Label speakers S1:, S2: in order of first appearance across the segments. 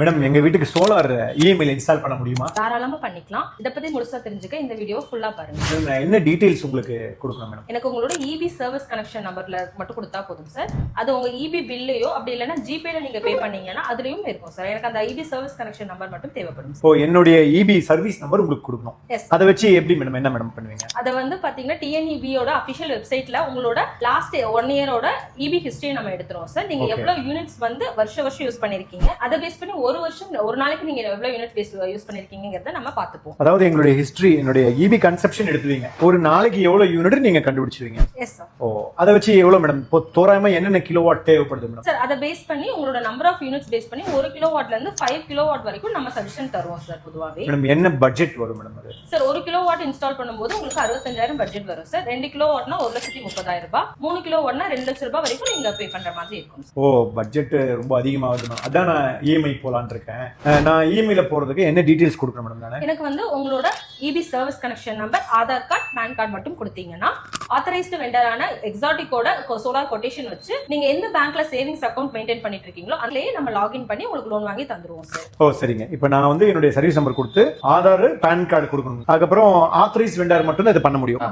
S1: Madam எங்க வீட்டுக்கு solar இஎம்ஐல install பண்ண முடியுமா?
S2: தாராளமா பண்ணிக்கலாம். இதை பத்தி முழுசா தெரிஞ்சுக்க இந்த வீடியோ ஃபுல்லா பாருங்க.
S1: நான் என்ன டீடைல்ஸ் உங்களுக்கு கொடுக்கணும் மேடம்
S2: எனக்கு உங்களோட இபி சர்வீஸ் கனெக்ஷன் நம்பர்ல மட்டும் கொடுத்தா போதும் சார் அது உங்க இபி பில்லையோ அப்படி இல்லைன்னா ஜிபேல நீங்க பே பண்ணீங்கன்னா அதுலயும் இருக்கும் சார் எனக்கு அந்த இபி சர்வீஸ் கனெக்ஷன் நம்பர் மட்டும் தேவைப்படும்
S1: இப்போ என்னுடைய இபி சர்வீஸ் நம்பர் உங்களுக்கு கொடுக்கணும். அதை வச்சு எப்படி மேடம் என்ன மேடம் பண்ணுவீங்க?
S2: அதை வந்து பாத்தீங்கன்னா டிஎன்இபியோட அபிஷியல் வெப்சைட்ல உங்களோட லாஸ்ட் ஒன் இயரோட இபி ஹிஸ்டரி நம்ம எடுத்துருவோம் சார் நீங்க. எவ்வளவு யூனிட்ஸ் வந்து வருஷம் வருஷம் யூஸ் பண்ணிருக்கீங்க அதை பேஸ் பண்ணி ஒரு வருஷம் ஒரு நாளைக்கு நீங்க எவ்வளவு யூனிட் பேஸ் யூஸ் பண்ணிருக்கீங்கிறத நம்ம பார்த்துப்போம்.
S1: அதாவது எங்களுடைய ஹிஸ்டரி என்னுடைய இபி கன்செப்ஷன் எடுத்துவீங்க. ஒரு நாளைக்கு எவ்வளவு யூனிட் நீங்க கண்டுபிடிச்சிருவீங்க?
S2: எஸ் சார்
S1: ஓ அதை வச்சு எவ்வளவு மேடம் இப்போ தோராயமா என்னென்ன கிலோவாட் தேவைப்படுது மேடம்
S2: சார் அதை பேஸ் பண்ணி உங்களோட நம்பர் ஆஃப் யூனிட்ஸ் பேஸ் பண்ணி ஒரு கிலோ வாட்ல இருந்து ஃபைவ் கிலோ வாட் வரைக்கும் நம்ம சஜஷன் தருவோம் சார் பொதுவாகவே
S1: மேடம் என்ன பட்ஜெட் வரும் மேடம் அது?
S2: சார் ஒரு கிலோ வாட் இன்ஸ்டால் பண்ணும்போது உங்களுக்கு அறுபத்தஞ்சாயிரம் பட்ஜெட் வரும் சார் ரெண்டு கிலோ வாட்னா ஒரு லட்சத்தி முப்பதாயிரம் ரூபாய். மூணு கிலோ வாட்னா ரெண்டு லட்சம் ரூபாய் வரைக்கும் நீங்க பே பண்ற மாதிரி இருக்கும்.
S1: ஓ பட்ஜெட் ரொம்ப அதிகமாகுது அதான் நான் இஎம்ஐ போலான்னு இருக்கேன் நான் இமெயில போறதுக்கு என்ன டீட்டெயில்ஸ் கொடுக்கணும் மேடம் நான்
S2: எனக்கு வந்து உங்களோட EB service connection number Aadhaar card PAN card மட்டும் கொடுத்தீங்கன்னா ஆத்தரைஸ்டு வெண்டரான எக்ஸாட்டிக்கோட சோலார் கொட்டேஷன் வச்சு நீங்க எந்த பேங்க்ல சேவிங்ஸ் அக்கௌண்ட் மெயின்டைன் பண்ணிட்டு இருக்கீங்களோ அதுலயே நம்ம லாகின் பண்ணி உங்களுக்கு லோன் வாங்கி தந்துருவோம் சார்
S1: ஓ சரிங்க. இப்போ நான் வந்து என்னுடைய சர்வீஸ் நம்பர் கொடுத்து ஆதார் பேன் கார்டு கொடுக்கணும். அதுக்கப்புறம் ஆத்தரைஸ் வெண்டார் மட்டும் தான் இது பண்ண முடியும்.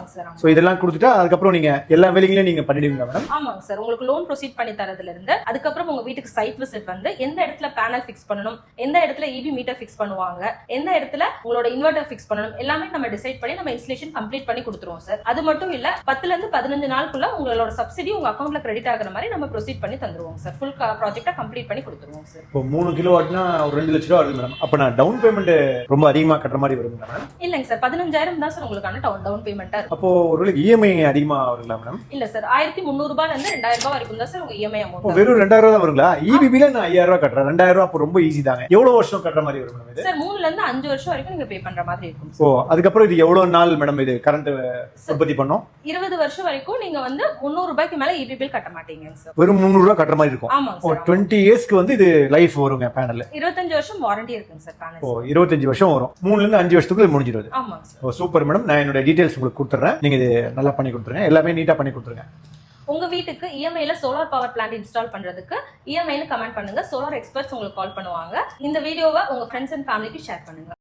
S1: ஸோ இதெல்லாம் கொடுத்துட்டா அதுக்கப்புறம் நீங்க எல்லா வேலைகளையும் நீங்க பண்ணிடுவீங்க மேடம்
S2: ஆமாங்க சார் உங்களுக்கு லோன் ப்ரொசீட் பண்ணி தரதுல இருந்து அதுக்கப்புறம் உங்க வீட்டுக்கு சைட் விசிட் வந்து எந்த இடத்துல பேனல் ஃபிக்ஸ் பண்ணணும் எந்த இடத்துல இபி மீட்டர் ஃபிக்ஸ் பண்ணுவாங்க எந்த இடத்துல உங்களோட இன்வெர்டர் ஃபிக்ஸ் பண்ணணும் எல்லாமே நம்ம டிசைட் பண்ணி நம்ம இன்ஸ்டலேஷன் கம்ப்ளீட் பண்ணி கொடுத்துருவோம் சார் அது மட்டும் இல்ல பத்துல இருந்து பதினஞ்சு நாளுக்குள்ள உங்களோட சப்சிடி உங்க அக்கௌண்ட்ல கிரெடிட் ஆகுற மாதிரி நம்ம ப்ரொசீட் பண்ணி தந்துருவோம் சார் ஃபுல் ப்ராஜெக்டா கம்ப்ளீட் பண்ணி கொடுத்துருவோம் சார்
S1: இப்போ மூணு கிலோ வாட்னா ஒரு ரெண்டு லட்ச ரூபா வருது மேடம் அப்போ நான் டவுன் பேமெண்ட் ரொம்ப அதிகமாக கட்டுற மாதிரி வருங்க மேடம்
S2: இல்லைங்க சார் பதினஞ்சாயிரம் தான் சார் உங்களுக்கான டவுன் டவுன் பேமெண்டா இருக்கும்
S1: அப்போ ஒருவேளை இஎம்ஐ அதிகமாக வருங்களா மேடம்
S2: இல்ல சார் ஆயிரத்தி முந்நூறு ரூபாயில இருந்து ரெண்டாயிரம் ரூபாய் வரைக்கும் தான் சார் உங்க இஎம்ஐ அமௌண்ட்
S1: வெறும் ரெண்டாயிரம் ரூபா தான் வருங்களா? இபிபில நான் ஐயாயிரம் ரூபா கட்டுறேன். ரெண்டாயிரம் ரூபா அப்போ ரொம்ப ஈஸி தாங்க. எவ்வளவு வருஷம் கட்டுற மாதிரி வரும் மேடம் இது?
S2: சார் மூணுல இருந்து அஞ்சு வருஷம் வரைக்கும் நீங்க பே பண்ற மாதிரி இருக்கும்
S1: ஓ அதுக்கப்புறம் இது எவ்வளவு நாள் மேடம் இது கரண்ட் உற்பத்தி பண்ணோம்?
S2: இருபது வருஷம் வரைக்கும் நீங்க வந்து முந்நூறு ரூபாய்க்கு மேல இபி பில் கட்ட மாட்டீங்க சார்
S1: வெறும் முந்நூறு ரூபா கட்டுற மாதிரி இருக்கும்.
S2: ஆமாங்க
S1: ஓ
S2: சார்.
S1: டுவெண்ட்டி இயர்ஸ்க்கு வந்து இது லைஃப் வருங்க பேனல்
S2: இருபத்தஞ்சு வருஷம் வாரண்டி இருக்குங்க சார்
S1: ஓ
S2: பேனல்
S1: இருபத்தஞ்சு வருஷம் வரும். மூணுல இருந்து அஞ்சு வருஷத்துக்குள்ள முடிஞ்சிருது
S2: ஆமாங்க சார்
S1: ஓ சூப்பர் மேடம் நான் என்னோட டீடைல்ஸ் உங்களுக்கு கொடுத்துட்றேன் நீங்க இது நல்லா பண்ணி கொடுத்துருங்க. எல்லாமே நீட்டா பண்ணி கொடுத்துருங்க.
S2: உங்க வீட்டுக்கு E இஎம்ஐல சோலார் பவர் பிளான்ட் இன்ஸ்டால் பண்றதுக்கு E இஎம்ஐன்னு கமெண்ட் பண்ணுங்க. சோலார் எக்ஸ்பர்ட்ஸ் உங்களுக்கு கால் பண்ணுவாங்க. இந்த வீடியோவை உங்க ஃப்ரெண்ட்ஸ் அண்ட் ஃபேமிலிக்கு ஷேர் பண்ணுங்க.